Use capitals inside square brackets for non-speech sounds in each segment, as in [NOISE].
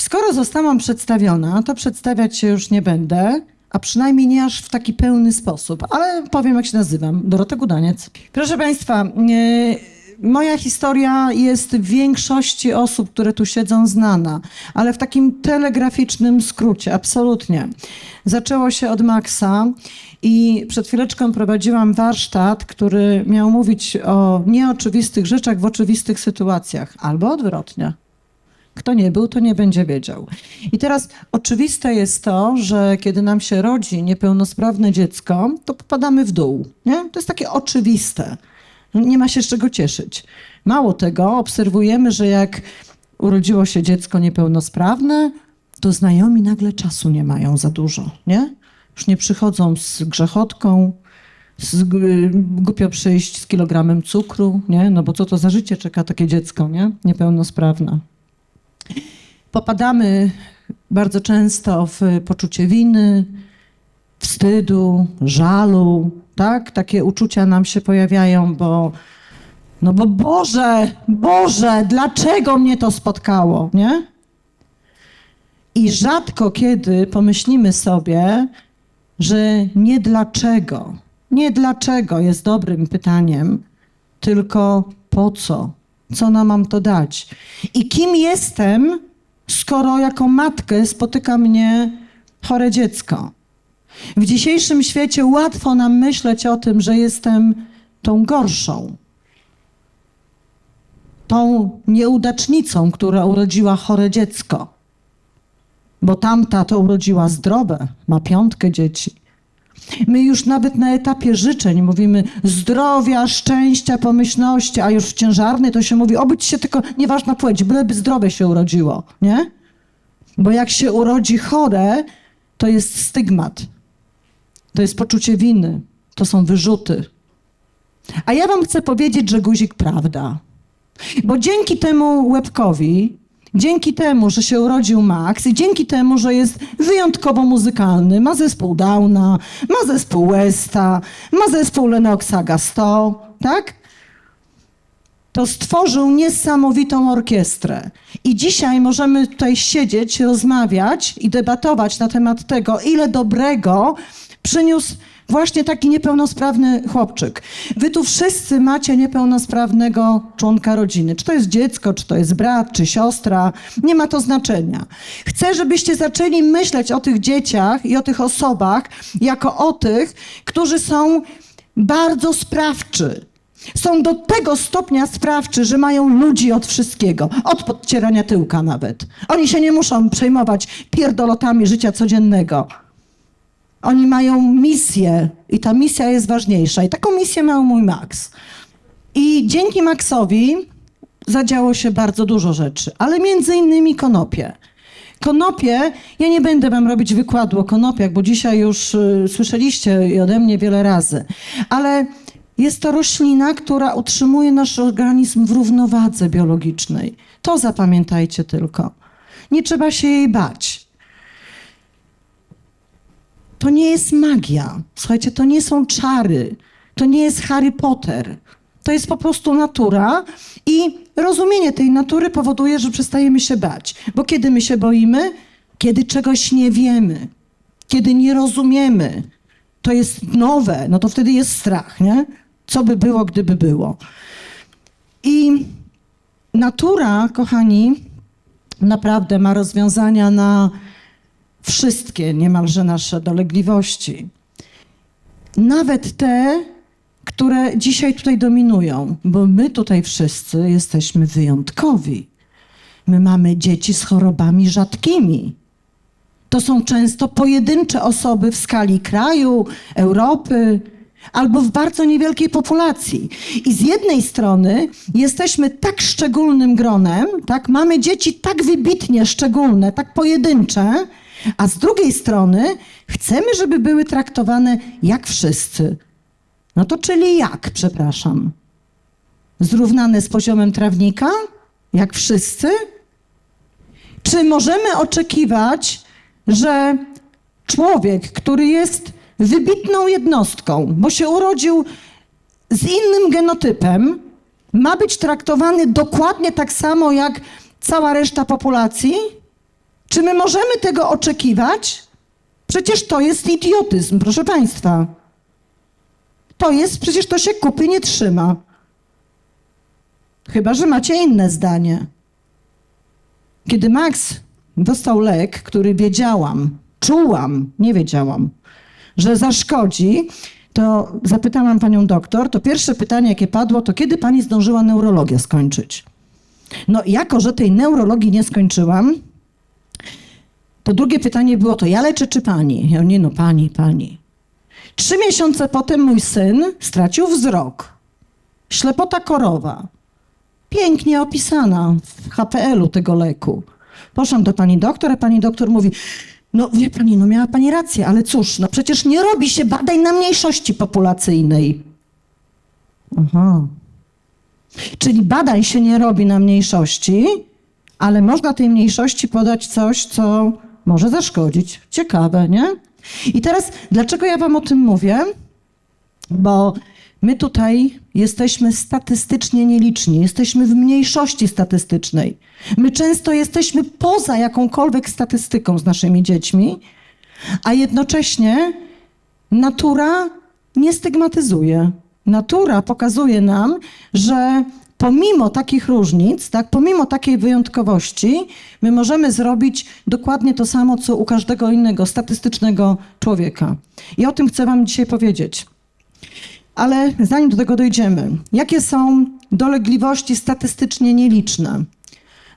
Skoro zostałam przedstawiona, to przedstawiać się już nie będę, a przynajmniej nie aż w taki pełny sposób, ale powiem jak się nazywam. Dorota Gudaniec. Proszę Państwa, e, moja historia jest w większości osób, które tu siedzą, znana, ale w takim telegraficznym skrócie, absolutnie. Zaczęło się od Maxa i przed chwileczką prowadziłam warsztat, który miał mówić o nieoczywistych rzeczach w oczywistych sytuacjach, albo odwrotnie. Kto nie był, to nie będzie wiedział. I teraz oczywiste jest to, że kiedy nam się rodzi niepełnosprawne dziecko, to popadamy w dół. Nie? To jest takie oczywiste. Nie ma się z czego cieszyć. Mało tego, obserwujemy, że jak urodziło się dziecko niepełnosprawne, to znajomi nagle czasu nie mają za dużo. Nie? Już nie przychodzą z grzechotką, z, g- głupio przyjść z kilogramem cukru, nie? No bo co to za życie czeka takie dziecko, nie? Niepełnosprawne popadamy bardzo często w poczucie winy, wstydu, żalu, tak? Takie uczucia nam się pojawiają, bo no bo Boże, Boże, dlaczego mnie to spotkało, nie? I rzadko kiedy pomyślimy sobie, że nie dlaczego, nie dlaczego jest dobrym pytaniem, tylko po co, co nam mam to dać i kim jestem, skoro jako matkę spotyka mnie chore dziecko. W dzisiejszym świecie łatwo nam myśleć o tym, że jestem tą gorszą, tą nieudacznicą, która urodziła chore dziecko. Bo tamta to urodziła zdrowe, ma piątkę dzieci. My już nawet na etapie życzeń mówimy zdrowia, szczęścia, pomyślności, a już w ciężarnej to się mówi obyć się tylko, nieważna płeć, byleby zdrowe się urodziło, nie? Bo jak się urodzi chore, to jest stygmat. To jest poczucie winy. To są wyrzuty. A ja wam chcę powiedzieć, że guzik prawda. Bo dzięki temu łebkowi, dzięki temu, że się urodził Max i dzięki temu, że jest wyjątkowo muzykalny, ma zespół Downa, ma zespół Westa, ma zespół Lennoxa Gasto, tak? To stworzył niesamowitą orkiestrę. I dzisiaj możemy tutaj siedzieć, rozmawiać i debatować na temat tego, ile dobrego przyniósł właśnie taki niepełnosprawny chłopczyk. Wy tu wszyscy macie niepełnosprawnego członka rodziny. Czy to jest dziecko, czy to jest brat, czy siostra, nie ma to znaczenia. Chcę, żebyście zaczęli myśleć o tych dzieciach i o tych osobach jako o tych, którzy są bardzo sprawczy. Są do tego stopnia sprawczy, że mają ludzi od wszystkiego, od podcierania tyłka nawet. Oni się nie muszą przejmować pierdolotami życia codziennego. Oni mają misję i ta misja jest ważniejsza. I taką misję miał mój Max. I dzięki Maxowi zadziało się bardzo dużo rzeczy, ale między innymi konopie. Konopie, ja nie będę wam robić wykładu o konopiach, bo dzisiaj już y, słyszeliście ode mnie wiele razy, ale jest to roślina, która utrzymuje nasz organizm w równowadze biologicznej. To zapamiętajcie tylko. Nie trzeba się jej bać. To nie jest magia. Słuchajcie, to nie są czary. To nie jest Harry Potter. To jest po prostu natura i rozumienie tej natury powoduje, że przestajemy się bać. Bo kiedy my się boimy? Kiedy czegoś nie wiemy, kiedy nie rozumiemy, to jest nowe, no to wtedy jest strach, nie? Co by było, gdyby było. I natura, kochani, naprawdę ma rozwiązania na wszystkie niemalże nasze dolegliwości. Nawet te, które dzisiaj tutaj dominują, bo my tutaj wszyscy jesteśmy wyjątkowi. My mamy dzieci z chorobami rzadkimi. To są często pojedyncze osoby w skali kraju, Europy albo w bardzo niewielkiej populacji. I z jednej strony jesteśmy tak szczególnym gronem, tak, mamy dzieci tak wybitnie szczególne, tak pojedyncze, a z drugiej strony chcemy, żeby były traktowane jak wszyscy. No to czyli jak, przepraszam? Zrównane z poziomem trawnika? Jak wszyscy? Czy możemy oczekiwać, że człowiek, który jest wybitną jednostką, bo się urodził z innym genotypem, ma być traktowany dokładnie tak samo jak cała reszta populacji? Czy my możemy tego oczekiwać? Przecież to jest idiotyzm, proszę Państwa. To jest, przecież to się kupy nie trzyma. Chyba, że macie inne zdanie. Kiedy Max dostał lek, który wiedziałam, czułam, nie wiedziałam, że zaszkodzi, to zapytałam panią doktor, to pierwsze pytanie, jakie padło, to kiedy pani zdążyła neurologię skończyć? No, jako że tej neurologii nie skończyłam, to drugie pytanie było to, ja leczę czy pani? Ja nie no, pani, pani. Trzy miesiące potem mój syn stracił wzrok. Ślepota korowa. Pięknie opisana w HPL-u tego leku. Poszłam do pani doktor, a pani doktor mówi, no wie pani, no miała pani rację, ale cóż, no przecież nie robi się badań na mniejszości populacyjnej. Aha. Czyli badań się nie robi na mniejszości, ale można tej mniejszości podać coś, co może zaszkodzić. Ciekawe, nie? I teraz, dlaczego ja wam o tym mówię? Bo my tutaj jesteśmy statystycznie nieliczni, jesteśmy w mniejszości statystycznej. My często jesteśmy poza jakąkolwiek statystyką z naszymi dziećmi, a jednocześnie natura nie stygmatyzuje. Natura pokazuje nam, że pomimo takich różnic, tak, pomimo takiej wyjątkowości, my możemy zrobić dokładnie to samo, co u każdego innego statystycznego człowieka. I o tym chcę Wam dzisiaj powiedzieć. Ale zanim do tego dojdziemy, jakie są dolegliwości statystycznie nieliczne?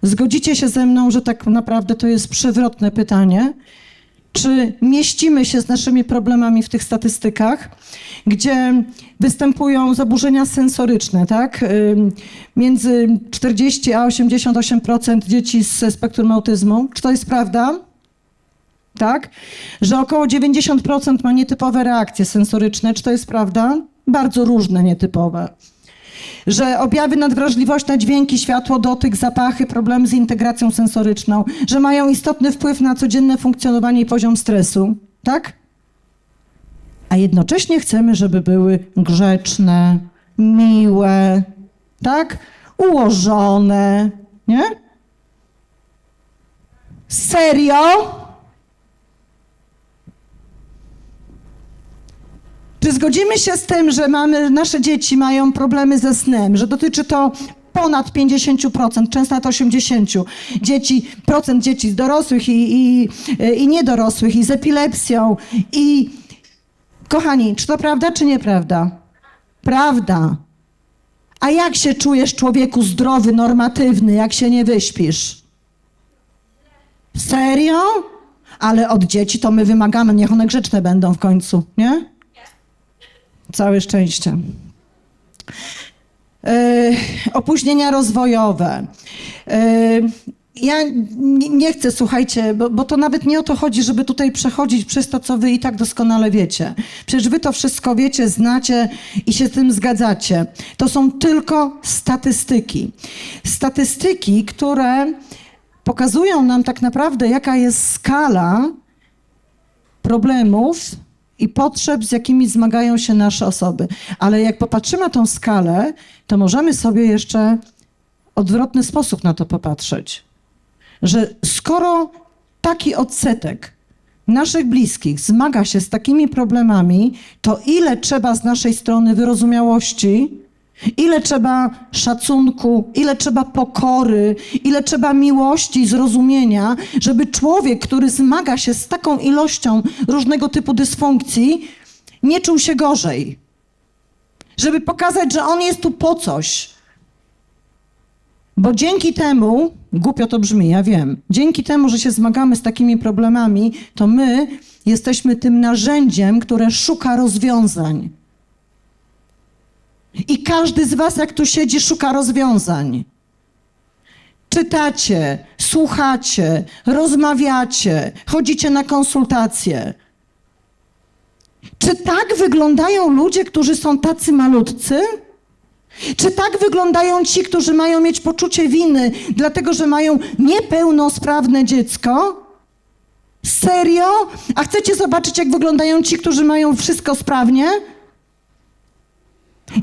Zgodzicie się ze mną, że tak naprawdę to jest przewrotne pytanie. Czy mieścimy się z naszymi problemami w tych statystykach, gdzie występują zaburzenia sensoryczne, tak? Między 40 a 88% dzieci ze spektrum autyzmu. Czy to jest prawda? Tak? Że około 90% ma nietypowe reakcje sensoryczne. Czy to jest prawda? Bardzo różne, nietypowe że objawy nadwrażliwość na dźwięki, światło, dotyk, zapachy, problemy z integracją sensoryczną, że mają istotny wpływ na codzienne funkcjonowanie i poziom stresu, tak? A jednocześnie chcemy, żeby były grzeczne, miłe, tak? Ułożone, nie? Serio? Czy zgodzimy się z tym, że mamy, nasze dzieci mają problemy ze snem, że dotyczy to ponad 50%, często nawet 80% dzieci, procent dzieci dorosłych i, i, i niedorosłych, i z epilepsją. I kochani, czy to prawda, czy nieprawda? Prawda. A jak się czujesz, człowieku zdrowy, normatywny, jak się nie wyśpisz? Serio? Ale od dzieci to my wymagamy, niech one grzeczne będą w końcu, nie? Całe szczęście. Yy, opóźnienia rozwojowe. Yy, ja nie, chcę, słuchajcie, bo, bo to nawet nie o to chodzi, żeby tutaj przechodzić przez to, co wy i tak doskonale wiecie. Przecież wy to wszystko wiecie, znacie i się z tym zgadzacie. To są tylko statystyki. Statystyki, które pokazują nam tak naprawdę, jaka jest skala problemów i potrzeb, z jakimi zmagają się nasze osoby. Ale jak popatrzymy na tą skalę, to możemy sobie jeszcze odwrotny sposób na to popatrzeć. Że skoro taki odsetek naszych bliskich zmaga się z takimi problemami, to ile trzeba z naszej strony wyrozumiałości, ile trzeba szacunku, ile trzeba pokory, ile trzeba miłości i zrozumienia, żeby człowiek, który zmaga się z taką ilością różnego typu dysfunkcji, nie czuł się gorzej. Żeby pokazać, że on jest tu po coś. Bo dzięki temu, głupio to brzmi, ja wiem, dzięki temu, że się zmagamy z takimi problemami, to my jesteśmy tym narzędziem, które szuka rozwiązań. I każdy z Was, jak tu siedzi, szuka rozwiązań. Czytacie, słuchacie, rozmawiacie, chodzicie na konsultacje. Czy tak wyglądają ludzie, którzy są tacy malutcy? Czy tak wyglądają ci, którzy mają mieć poczucie winy, dlatego że mają niepełnosprawne dziecko? Serio? A chcecie zobaczyć, jak wyglądają ci, którzy mają wszystko sprawnie?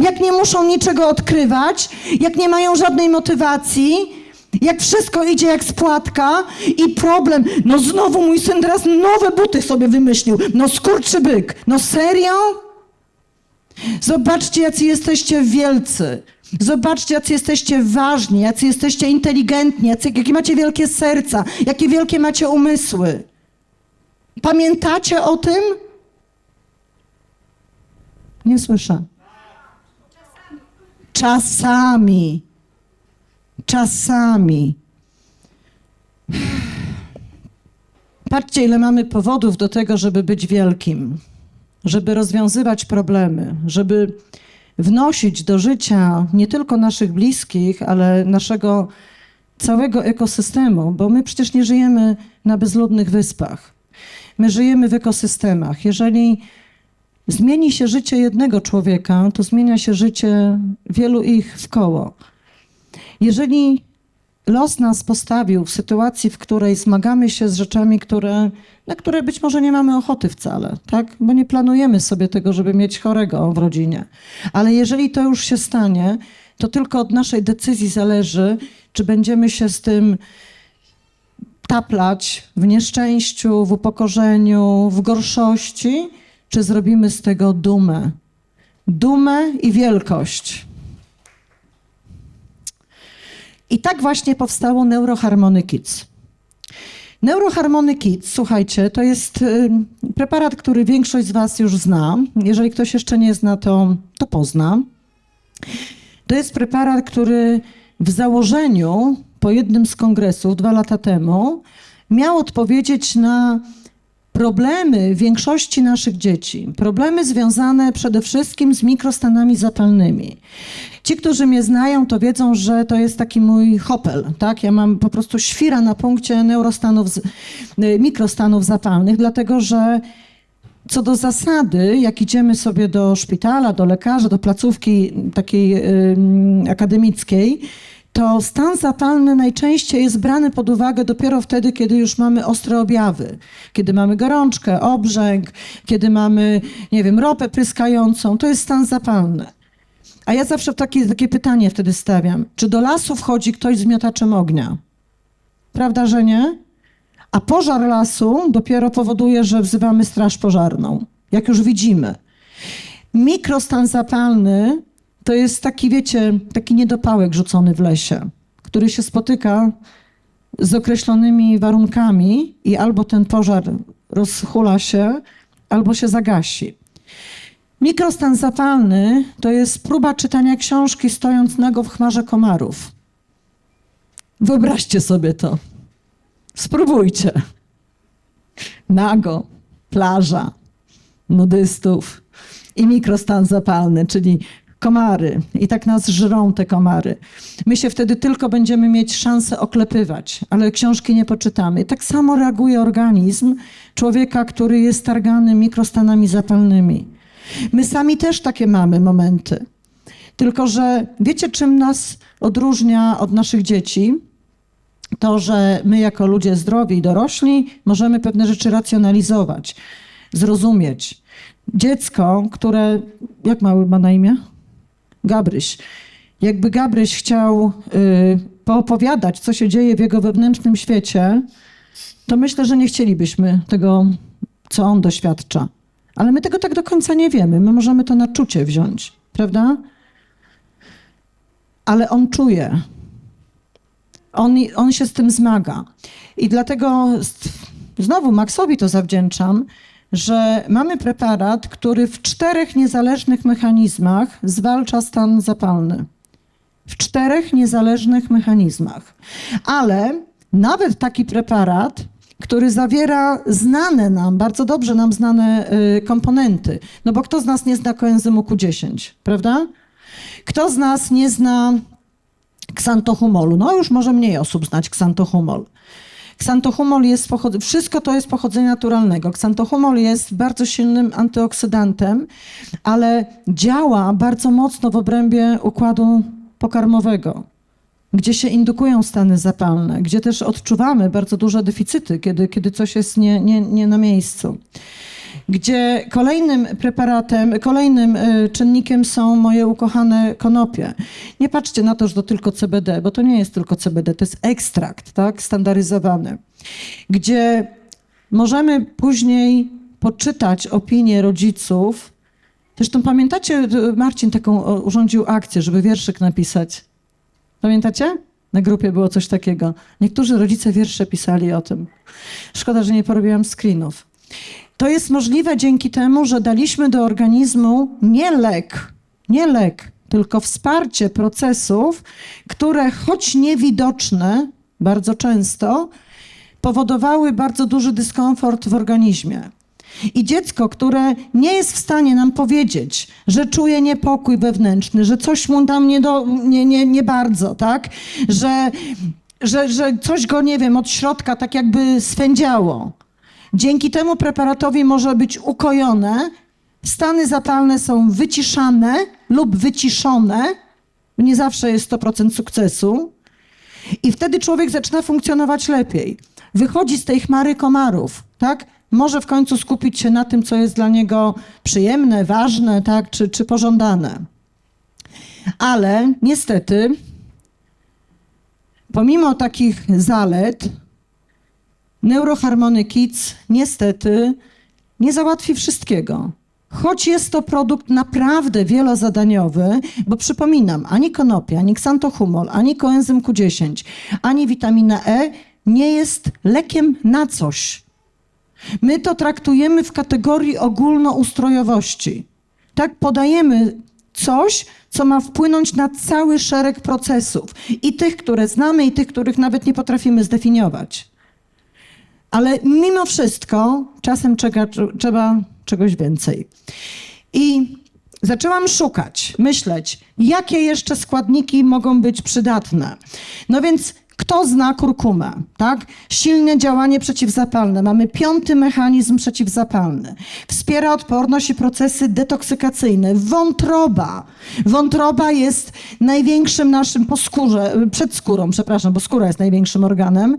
Jak nie muszą niczego odkrywać, jak nie mają żadnej motywacji, Jak wszystko idzie jak z płatka i problem, no znowu mój syn teraz nowe buty sobie wymyślił. No skurczy byk. No serio? Zobaczcie, jacy jesteście wielcy. Zobaczcie, jacy jesteście ważni, jacy jesteście inteligentni, jacy, jakie macie wielkie serca, jakie wielkie macie umysły. Pamiętacie o tym? Nie słyszę. Czasami. Czasami. Patrzcie, ile mamy powodów do tego, żeby być wielkim, żeby rozwiązywać problemy, żeby wnosić do życia nie tylko naszych bliskich, ale naszego całego ekosystemu, bo my przecież nie żyjemy na bezludnych wyspach. My żyjemy w ekosystemach. Jeżeli zmieni się życie jednego człowieka, to zmienia się życie wielu ich w koło. Jeżeli los nas postawił w sytuacji, w której zmagamy się z rzeczami, które, na które być może nie mamy ochoty wcale, tak? bo nie planujemy sobie tego, żeby mieć chorego w rodzinie. Ale jeżeli to już się stanie, to tylko od naszej decyzji zależy, czy będziemy się z tym taplać w nieszczęściu, w upokorzeniu, w gorszości, czy zrobimy z tego dumę. Dumę i wielkość. I tak właśnie powstało Neuroharmony Kids. Neuroharmony Kids, słuchajcie, to jest y, preparat, który większość z Was już zna. Jeżeli ktoś jeszcze nie zna, to, to pozna. To jest preparat, który w założeniu po jednym z kongresów dwa lata temu miał odpowiedzieć na problemy większości naszych dzieci, problemy związane przede wszystkim z mikrostanami zapalnymi. Ci, którzy mnie znają, to wiedzą, że to jest taki mój hopel, tak? Ja mam po prostu świra na punkcie neurostanów, mikrostanów zapalnych, dlatego że co do zasady, jak idziemy sobie do szpitala, do lekarza, do placówki takiej akademickiej, to stan zapalny najczęściej jest brany pod uwagę dopiero wtedy, kiedy już mamy ostre objawy. Kiedy mamy gorączkę, obrzęk, kiedy mamy, nie wiem, ropę pryskającą, to jest stan zapalny. A ja zawsze takie, takie pytanie wtedy stawiam. Czy do lasu wchodzi ktoś z miotaczem ognia? Prawda, że nie? A pożar lasu dopiero powoduje, że wzywamy straż pożarną, jak już widzimy. Mikrostan zapalny to jest taki, wiecie, taki niedopałek rzucony w lesie, który się spotyka z określonymi warunkami i albo ten pożar rozhula się, albo się zagasi. Mikrostan zapalny to jest próba czytania książki stojąc nago w chmarze komarów. Wyobraźcie sobie to. Spróbujcie. Nago, plaża, nudystów i mikrostan zapalny, czyli komary. I tak nas żrą te komary. My się wtedy tylko będziemy mieć szansę oklepywać, ale książki nie poczytamy. Tak samo reaguje organizm człowieka, który jest targany mikrostanami zapalnymi. My sami też takie mamy momenty. Tylko, że wiecie, czym nas odróżnia od naszych dzieci? to, że my jako ludzie zdrowi i dorośli możemy pewne rzeczy racjonalizować, zrozumieć. Dziecko, które, jak mały ma na imię? Gabryś. Jakby Gabryś chciał y, poopowiadać, co się dzieje w jego wewnętrznym świecie, to myślę, że nie chcielibyśmy tego, co on doświadcza. Ale my tego tak do końca nie wiemy. My możemy to na czucie wziąć, prawda? Ale on czuje. On, on się z tym zmaga. I dlatego znowu Maxowi to zawdzięczam, że mamy preparat, który w czterech niezależnych mechanizmach zwalcza stan zapalny. W czterech niezależnych mechanizmach. Ale nawet taki preparat, który zawiera znane nam, bardzo dobrze nam znane y, komponenty. No bo kto z nas nie zna koenzymu Q10, prawda? Kto z nas nie zna ksantohumolu. No już może mniej osób znać ksantohumol. Ksantohumol jest, pochod- wszystko to jest pochodzenia naturalnego. Ksantohumol jest bardzo silnym antyoksydantem, ale działa bardzo mocno w obrębie układu pokarmowego, gdzie się indukują stany zapalne, gdzie też odczuwamy bardzo duże deficyty, kiedy, kiedy coś jest nie, nie, nie na miejscu. Gdzie kolejnym preparatem, kolejnym e, czynnikiem są moje ukochane konopie. Nie patrzcie na to, że to tylko CBD, bo to nie jest tylko CBD, to jest ekstrakt, tak, standaryzowany, gdzie możemy później poczytać opinie rodziców. Zresztą pamiętacie, Marcin taką urządził akcję, żeby wierszyk napisać. Pamiętacie? Na grupie było coś takiego. Niektórzy rodzice wiersze pisali o tym. Szkoda, że nie porobiłam screenów. To jest możliwe dzięki temu, że daliśmy do organizmu nie lek, nie lek, tylko wsparcie procesów, które choć niewidoczne bardzo często, powodowały bardzo duży dyskomfort w organizmie. I dziecko, które nie jest w stanie nam powiedzieć, że czuje niepokój wewnętrzny, że coś mu tam nie, do, nie, nie, nie bardzo, tak? Że, że, że coś go, nie wiem, od środka tak jakby swędziało. Dzięki temu preparatowi może być ukojone, stany zapalne są wyciszane lub wyciszone. Nie zawsze jest 100% sukcesu. I wtedy człowiek zaczyna funkcjonować lepiej. Wychodzi z tej chmary komarów, tak? Może w końcu skupić się na tym, co jest dla niego przyjemne, ważne, tak? Czy, czy pożądane. Ale niestety, pomimo takich zalet, Neuroharmony Kids niestety nie załatwi wszystkiego. Choć jest to produkt naprawdę wielozadaniowy, bo przypominam, ani konopia, ani ksantohumol, ani koenzym Q10, ani witamina E nie jest lekiem na coś. My to traktujemy w kategorii ogólnoustrojowości. Tak podajemy coś, co ma wpłynąć na cały szereg procesów. I tych, które znamy, i tych, których nawet nie potrafimy zdefiniować. Ale mimo wszystko czasem czeka, trzeba czegoś więcej. I zaczęłam szukać, myśleć, jakie jeszcze składniki mogą być przydatne. No więc kto zna kurkumę, tak? Silne działanie przeciwzapalne. Mamy piąty mechanizm przeciwzapalny. Wspiera odporność i procesy detoksykacyjne. Wątroba. Wątroba jest największym naszym po skórze, przed skórą, przepraszam, bo skóra jest największym organem.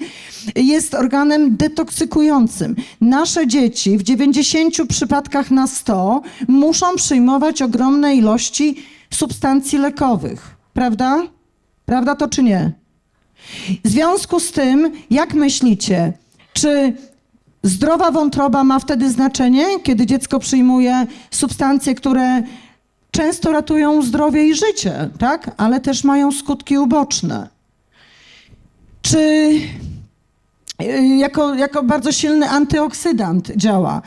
Jest organem detoksykującym. Nasze dzieci w 90 przypadkach na 100 muszą przyjmować ogromne ilości substancji lekowych. Prawda? Prawda to czy nie? W związku z tym, jak myślicie, czy zdrowa wątroba ma wtedy znaczenie, kiedy dziecko przyjmuje substancje, które często ratują zdrowie i życie, tak? ale też mają skutki uboczne? Czy jako, jako bardzo silny antyoksydant działa.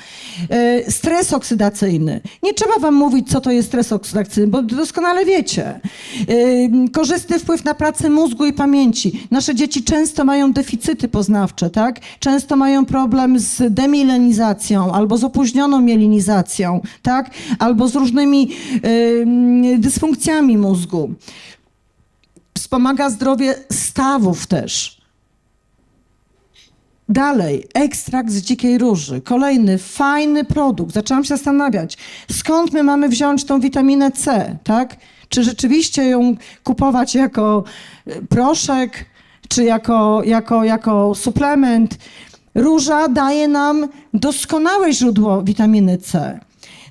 Y, stres oksydacyjny. Nie trzeba wam mówić, co to jest stres oksydacyjny, bo doskonale wiecie. Y, korzystny wpływ na pracę mózgu i pamięci. Nasze dzieci często mają deficyty poznawcze, tak? Często mają problem z demilenizacją albo z opóźnioną mielinizacją, tak? Albo z różnymi dysfunkcjami mózgu. Wspomaga zdrowie stawów też. Dalej, ekstrakt z dzikiej róży. Kolejny fajny produkt. Zaczęłam się zastanawiać, skąd my mamy wziąć tą witaminę C, tak? Czy rzeczywiście ją kupować jako e, proszek, czy jako, jako, jako suplement? Róża daje nam doskonałe źródło witaminy C.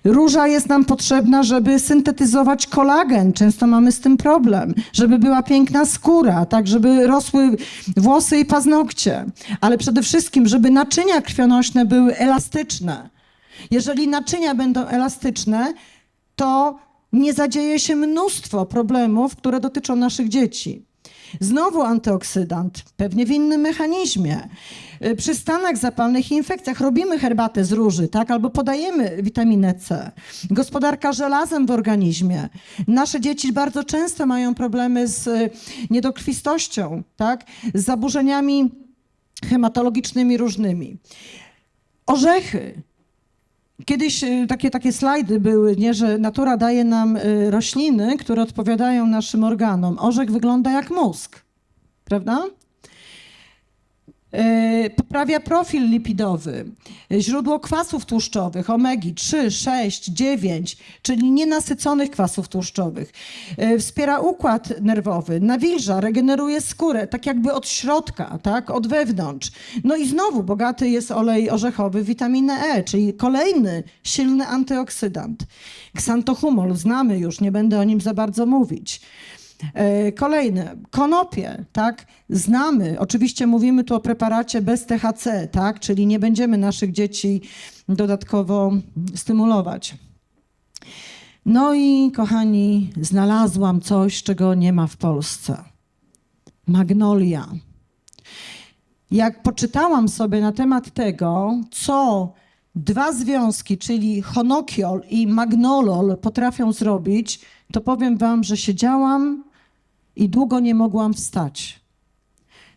Róża jest nam potrzebna, żeby syntetyzować kolagen. Często mamy z tym problem. Żeby była piękna skóra, tak, żeby rosły włosy i paznokcie. Ale przede wszystkim, żeby naczynia krwionośne były elastyczne. Jeżeli naczynia będą elastyczne, to nie zadzieje się mnóstwo problemów, które dotyczą naszych dzieci. Znowu antyoksydant, pewnie w innym mechanizmie. Y, przy stanach zapalnych i infekcjach robimy herbatę z róży, tak? albo podajemy witaminę C. Gospodarka żelazem w organizmie. Nasze dzieci bardzo często mają problemy z y, niedokrwistością, tak? z zaburzeniami hematologicznymi różnymi. Orzechy. Kiedyś y, takie, takie slajdy były, nie, że natura daje nam y, rośliny, które odpowiadają naszym organom. Orzech wygląda jak mózg, prawda? Yy, poprawia profil lipidowy, źródło kwasów tłuszczowych, omegi 3, 6, 9, czyli nienasyconych kwasów tłuszczowych. Yy, Wspiera układ nerwowy, nawilża, regeneruje skórę, tak jakby od środka, tak, od wewnątrz. No i znowu bogaty jest olej orzechowy, witaminę E, czyli kolejny silny antyoksydant. Xantohumol znamy już, nie będę o nim za bardzo mówić. E, Kolejne, konopie, tak? Znamy, oczywiście mówimy tu o preparacie bez THC, tak? Czyli nie będziemy naszych dzieci dodatkowo stymulować. No i kochani, znalazłam coś, czego nie ma w Polsce. Magnolia. Jak poczytałam sobie na temat tego, co dwa związki, czyli honokiol i magnolol potrafią zrobić, to powiem wam, że siedziałam i długo nie mogłam wstać.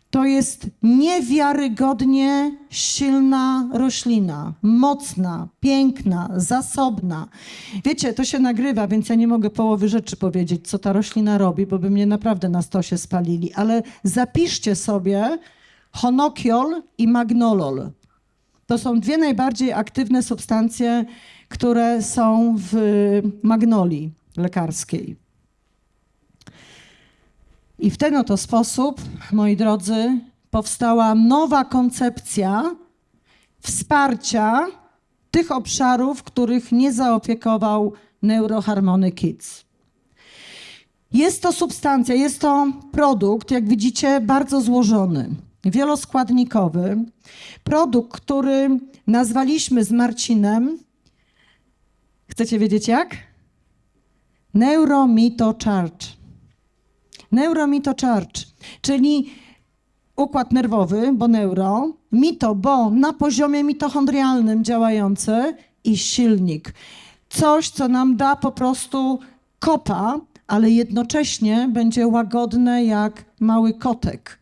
To jest niewiarygodnie silna roślina, mocna, piękna, zasobna. Wiecie, to się nagrywa, więc ja nie mogę połowy rzeczy powiedzieć, co ta roślina robi, bo by mnie naprawdę na stosie spalili, ale zapiszcie sobie honokiol i magnolol. To są dwie najbardziej aktywne substancje, które są w magnolii lekarskiej. I w ten oto sposób, moi drodzy, powstała nowa koncepcja wsparcia tych obszarów, których nie zaopiekował Neuroharmony Kids. Jest to substancja, jest to produkt, jak widzicie, bardzo złożony, wieloskładnikowy. Produkt, który nazwaliśmy z Marcinem. Chcecie wiedzieć jak? Neuromito-charge. Neuromito-charge, czyli układ nerwowy, bo neuro, mito, bo na poziomie mitochondrialnym działający i silnik. Coś, co nam da po prostu kopa, ale jednocześnie będzie łagodne jak mały kotek.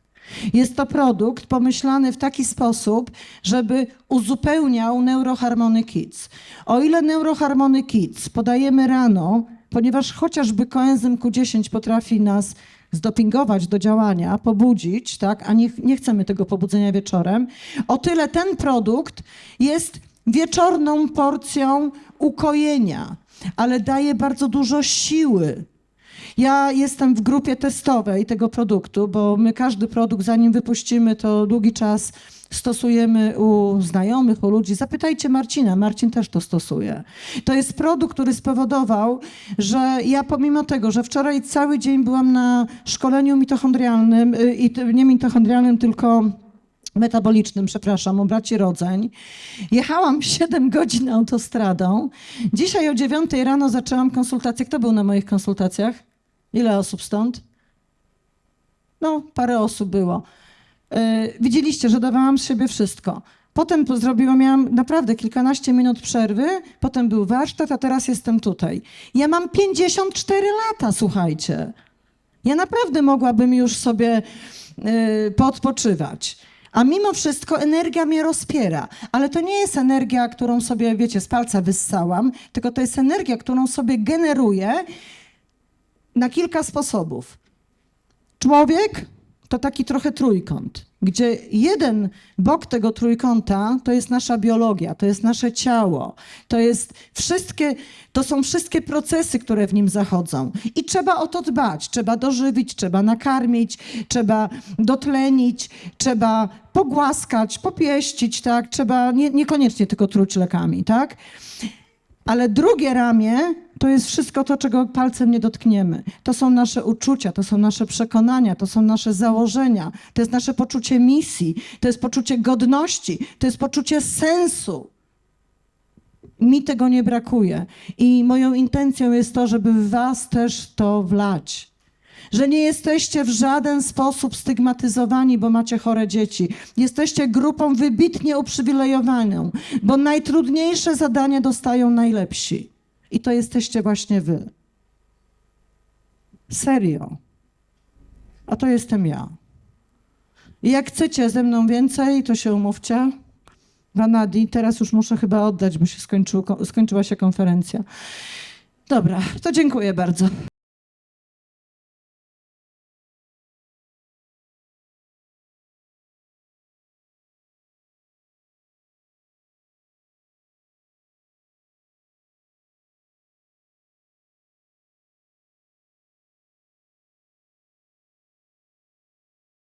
Jest to produkt pomyślany w taki sposób, żeby uzupełniał neuroharmony kids. O ile neuroharmony kids podajemy rano, ponieważ chociażby koenzym Q10 potrafi nas zdopingować do działania, pobudzić, tak, a nie, nie chcemy tego pobudzenia wieczorem, o tyle ten produkt jest wieczorną porcją ukojenia, ale daje bardzo dużo siły. Ja jestem w grupie testowej tego produktu, bo my każdy produkt, zanim wypuścimy, to długi czas stosujemy u znajomych, u ludzi. Zapytajcie Marcina, Marcin też to stosuje. To jest produkt, który spowodował, że ja pomimo tego, że wczoraj cały dzień byłam na szkoleniu mitochondrialnym, y, i nie mitochondrialnym, tylko metabolicznym, przepraszam, u braci Rodzeń. Jechałam [LAUGHS] 7 godzin autostradą. Dzisiaj o 9 rano zaczęłam konsultację. Kto był na moich konsultacjach? Ile osób stąd? No, parę osób było. Yy, widzieliście, że dawałam z siebie wszystko. Potem po- zrobiłam, miałam naprawdę kilkanaście minut przerwy, potem był warsztat, a teraz jestem tutaj. Ja mam 54 lata, słuchajcie. Ja naprawdę mogłabym już sobie yy, poodpoczywać. A mimo wszystko energia mnie rozpiera. Ale to nie jest energia, którą sobie, wiecie, z palca wyssałam, tylko to jest energia, którą sobie generuję na kilka sposobów. Człowiek to taki trochę trójkąt, gdzie jeden bok tego trójkąta to jest nasza biologia, to jest nasze ciało, to jest wszystkie, to są wszystkie procesy, które w nim zachodzą. I trzeba o to dbać, trzeba dożywić, trzeba nakarmić, trzeba dotlenić, trzeba pogłaskać, popieścić, tak? Trzeba nie, niekoniecznie tylko truć lekami, tak? Ale drugie ramię to jest wszystko to, czego palcem nie dotkniemy. To są nasze uczucia, to są nasze przekonania, to są nasze założenia, to jest nasze poczucie misji, to jest poczucie godności, to jest poczucie sensu. Mi tego nie brakuje. I moją intencją jest to, żeby w Was też to wlać. Że nie jesteście w żaden sposób stygmatyzowani, bo macie chore dzieci. Jesteście grupą wybitnie uprzywilejowaną, bo najtrudniejsze zadania dostają najlepsi. I to jesteście właśnie Wy. Serio. A to jestem ja. I jak chcecie ze mną więcej, to się umówcie. Vanadi, teraz już muszę chyba oddać, bo się skończył, skończyła się konferencja. Dobra, to dziękuję bardzo.